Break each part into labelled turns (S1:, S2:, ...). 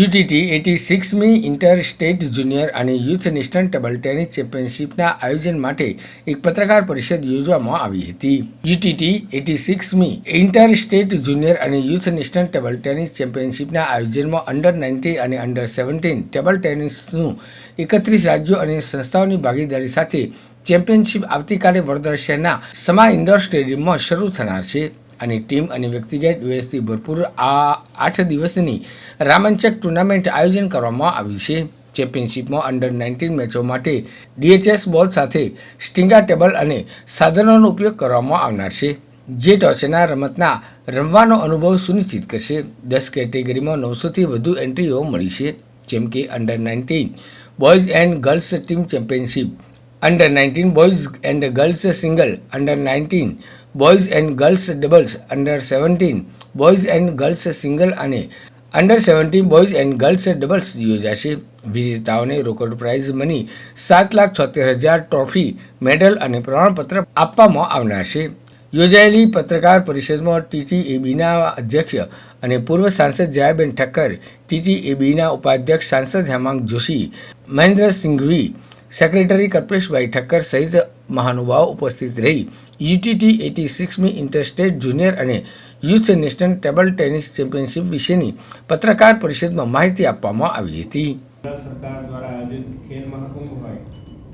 S1: UTT at સિક્સમી inter state junior અને youth national table tennis ચેમ્પિયનશિપના આયોજન માટે એક પત્રકાર પરિષદ યોજવામાં આવી હતી. યુટીટી એટી સિક્સમી ઇન્ટર સ્ટેટ જુનિયર અને યુથ નેશનલ ટેબલ ટેનિસ ચેમ્પિયનશિપના આયોજનમાં અંડર નાઇન્ટી અને અંડર સેવન્ટીન ટેબલ ટેનિસનું એકત્રીસ રાજ્યો અને સંસ્થાઓની ભાગીદારી સાથે ચેમ્પિયનશિપ આવતીકાલે વડોદરા શહેરના સમા ઇન્ડોર સ્ટેડિયમમાં શરૂ થનાર છે. અને ટીમ અને વ્યક્તિગત વ્યવસ્થિત ભરપૂર આ આઠ દિવસની રામાંચક ટુર્નામેન્ટ આયોજન કરવામાં આવી છે. ચેમ્પિયનશિપમાં અંડર નાઇન્ટીન મેચો માટે ડીએચએસ બોલ સાથે સ્ટિંગા ટેબલ અને સાધનોનો ઉપયોગ કરવામાં આવનાર છે. જે ટોચના રમતના રમવાનો અનુભવ સુનિશ્ચિત કરશે. દસ કેટેગરીમાં નવસોથી વધુ એન્ટ્રીઓ મળી છે. જેમ કે under nineteen boys and girls team championship under nineteen boys and girls single under nineteen boys and girls doubles under seventeen boys and girls single અને under seventeen boys and girls doubles યોજાશે. વિજેતાઓને રોકડ price money સાત લાખ છોતેર હજાર trophy medal અને પ્રમાણપત્ર આપવામાં આવનાર છે. યોજાયેલી પત્રકાર પરિષદમાં ટીટીએબીના અધ્યક્ષ અને પૂર્વ સાંસદ જયાબેન ઠક્કર ટીટીએબીના ઉપાધ્યક્ષ સાંસદ હેમાંગ જોશી, મહેન્દ્ર સિંઘવી સેક્રેટરી કલ્પેશભાઈ ઠક્કર સહિત મહાનુભાવો ઉપસ્થિત રહી. યુટીટી એટી સિક્સમી ઇન્ટરસ્ટેટ જુનિયર અને youth national table tennis championship વિશેની પત્રકાર પરિષદમાં માહિતી આપવામાં આવી હતી.
S2: સરકાર દ્વારા આયોજિત ખેલ મહાકુંભ હોય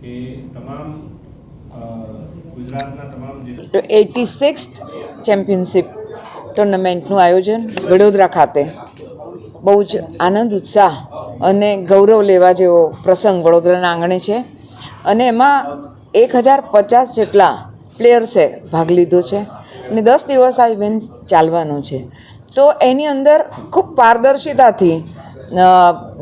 S2: કે તમામ ગુજરાતના તમામ
S3: એટી સિક્સ ચેમ્પિયનશિપ ટુર્નામેન્ટનું આયોજન વડોદરા ખાતે બહુ જ આનંદ, ઉત્સાહ અને ગૌરવ લેવા જેવો પ્રસંગ વડોદરાના આંગણે છે. અને એમાં એક હજાર પચાસ જેટલા પ્લેયર્સે ભાગ લીધો છે અને દસ દિવસ આ ઇવેન્ટ ચાલવાનો છે. તો એની અંદર ખૂબ પારદર્શિતાથી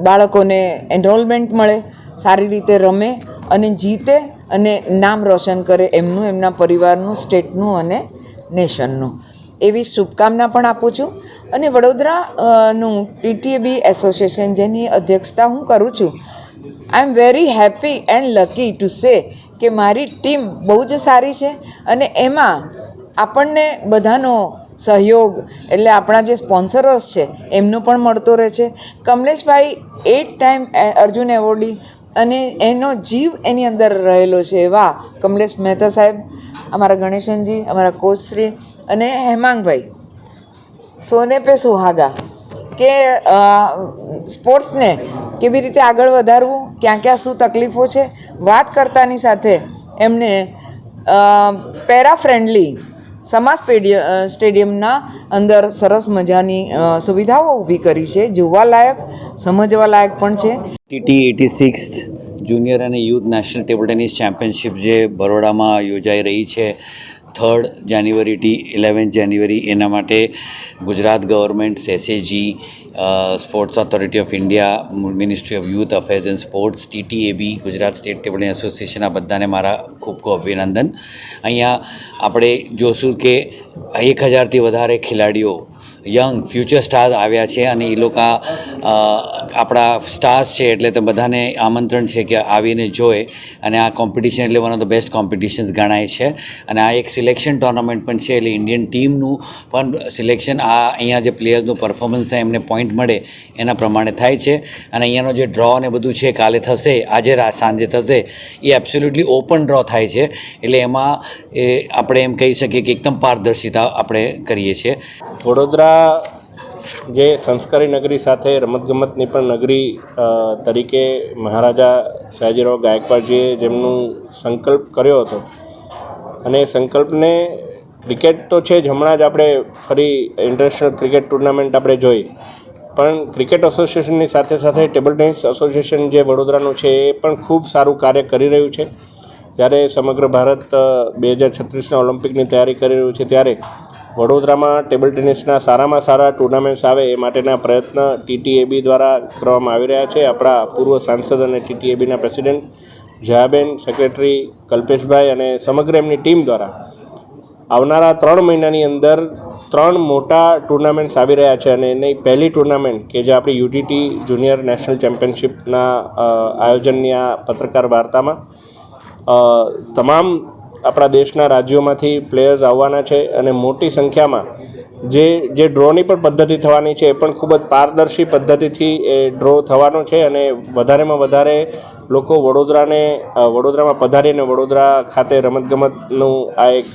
S3: બાળકોને એનરોલમેન્ટ મળે, સારી રીતે રમે અને જીતે અને નામ રોશન કરે એમનું, એમના પરિવારનું સ્ટેટનું અને નેશનનું એવી શુભકામના પણ આપું છું. અને વડોદરા અ, નું ટીટીએબી એસોસિએશન જેની અધ્યક્ષતા હું કરું છું I am very happy and lucky to say કે મારી ટીમ બહુ જ સારી છે અને એમાં આપણને બધાનો સહયોગ એટલે આપણા જે સ્પોન્સરર્સ છે એમનો પણ મળતો રહે છે. કમલેશભાઈ એટ ટાઈમ અર્જુન એવોર્ડી અને એનો જીવ એની અંદર રહેલો છે. એવા કમલેશ મહેતા સાહેબ અમારા ગણેશનજી અમારા કોચશ્રી અને હેમાંગભાઈ, સોને પે સુહાગા. કે સ્પોર્ટ્સને કેવી રીતે આગળ વધારવું, ક્યાં ક્યાં શું તકલીફો છે, વાત કરતાની સાથે એમને પેરા ફ્રેન્ડલી સમાજ સ્ટેડિયમ સ્ટેડિયમના અંદર સરસ મજાની સુવિધાઓ ઊભી કરી છે જોવાલાયક સમજવાલાયક પણ છે.
S4: ટીટી એટી સિક્સ જુનિયર અને youth national table tennis championship જે બરોડામાં યોજાઈ રહી છે third January to eleventh January એના માટે Gujarat government સેસેજી sports authority of India ministry of youth affairs and sports TTAB Gujarat state table association આ બધાને મારા ખૂબ ખૂબ અભિનંદન. અહીંયા આપણે જોશું કે એક હજારથી વધારે ખેલાડીઓ યંગ ફ્યુચર સ્ટાર્સ આવ્યા છે અને એ લોકો આપણા સ્ટાર્સ છે એટલે તે બધાને આમંત્રણ છે કે આવીને જોએ અને આ કોમ્પિટિશન એટલે one of the best competitions ગણાય છે. અને આ એક સિલેક્શન ટુર્નામેન્ટ પણ છે એટલે ઇન્ડિયન ટીમનું પણ સિલેક્શન આ અહીંયા જે પ્લેયર્સનું પરફોર્મન્સ થાય, એમને પોઈન્ટ મળે એના પ્રમાણે થાય છે. અને અહીંયાનો જે ડ્રો ને બધું છે, કાલે થશે, આજે સાંજે થશે, એ એબ્સોલ્યુટલી ઓપન ડ્રો થાય છે. એટલે એમાં એ આપણે એમ કહી શકીએ કે એકદમ પારદર્શિતા આપણે કરીએ છીએ.
S2: વડોદરા જે સંસ્કારી નગરી સાથે રમતગમતની પણ નગરી તરીકે મહારાજા સયાજીરાવ ગાયકવાડજીએ જેમનું સંકલ્પ કર્યો હતો. અને એ સંકલ્પને ક્રિકેટ તો છે જ, હમણાં જ આપણે ફરી ઇન્ટરનેશનલ ક્રિકેટ ટુર્નામેન્ટ આપણે જોઈ. પણ ક્રિકેટ એસોસિએશનની સાથે સાથે ટેબલ ટેનિસ એસોસિએશન જે વડોદરાનું છે, એ પણ ખૂબ સારું કાર્ય કરી રહ્યું છે. જ્યારે સમગ્ર ભારત બે હજાર છત્રીસના ઓલિમ્પિકની તૈયારી કરી રહ્યું છે, ત્યારે વડોદરામાં ટેબલ ટેનિસના સારામાં સારા ટુર્નામેન્ટ્સ આવે એ માટેના પ્રયત્ન ટીટીએબી દ્વારા કરવામાં આવી રહ્યા છે. આપણા પૂર્વ સાંસદ અને ટીટીએબીના પ્રેસિડેન્ટ જયાબેન, સેક્રેટરી કલ્પેશભાઈ અને સમગ્ર એમની ટીમ દ્વારા આવનારા ત્રણ મહિનાની અંદર ત્રણ મોટા ટુર્નામેન્ટ્સ આવી રહ્યા છે અને એની પહેલી ટુર્નામેન્ટ કે જે આપણી યુટીટી જુનિયર નેશનલ ચેમ્પિયનશિપના આયોજનની આ પત્રકાર વાર્તામાં તમામ આપણા દેશના રાજ્યોમાંથી પ્લેયર્સ આવવાના છે અને મોટી સંખ્યામાં જે જે ડ્રોની પણ પદ્ધતિ થવાની છે એ પણ ખૂબ જ પારદર્શી પદ્ધતિથી એ ડ્રો થવાનો છે અને વધારેમાં વધારે લોકો વડોદરાને વડોદરામાં પધારીને વડોદરા ખાતે રમતગમતનું આ એક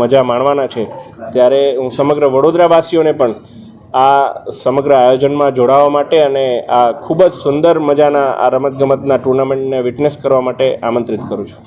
S2: મજા માણવાના છે. ત્યારે હું સમગ્ર વડોદરાવાસીઓને પણ આ સમગ્ર આયોજનમાં જોડાવા માટે અને આ ખૂબ જ સુંદર મજાના આ રમતગમતના ટુર્નામેન્ટને વિટનેસ કરવા માટે આમંત્રિત કરું છું.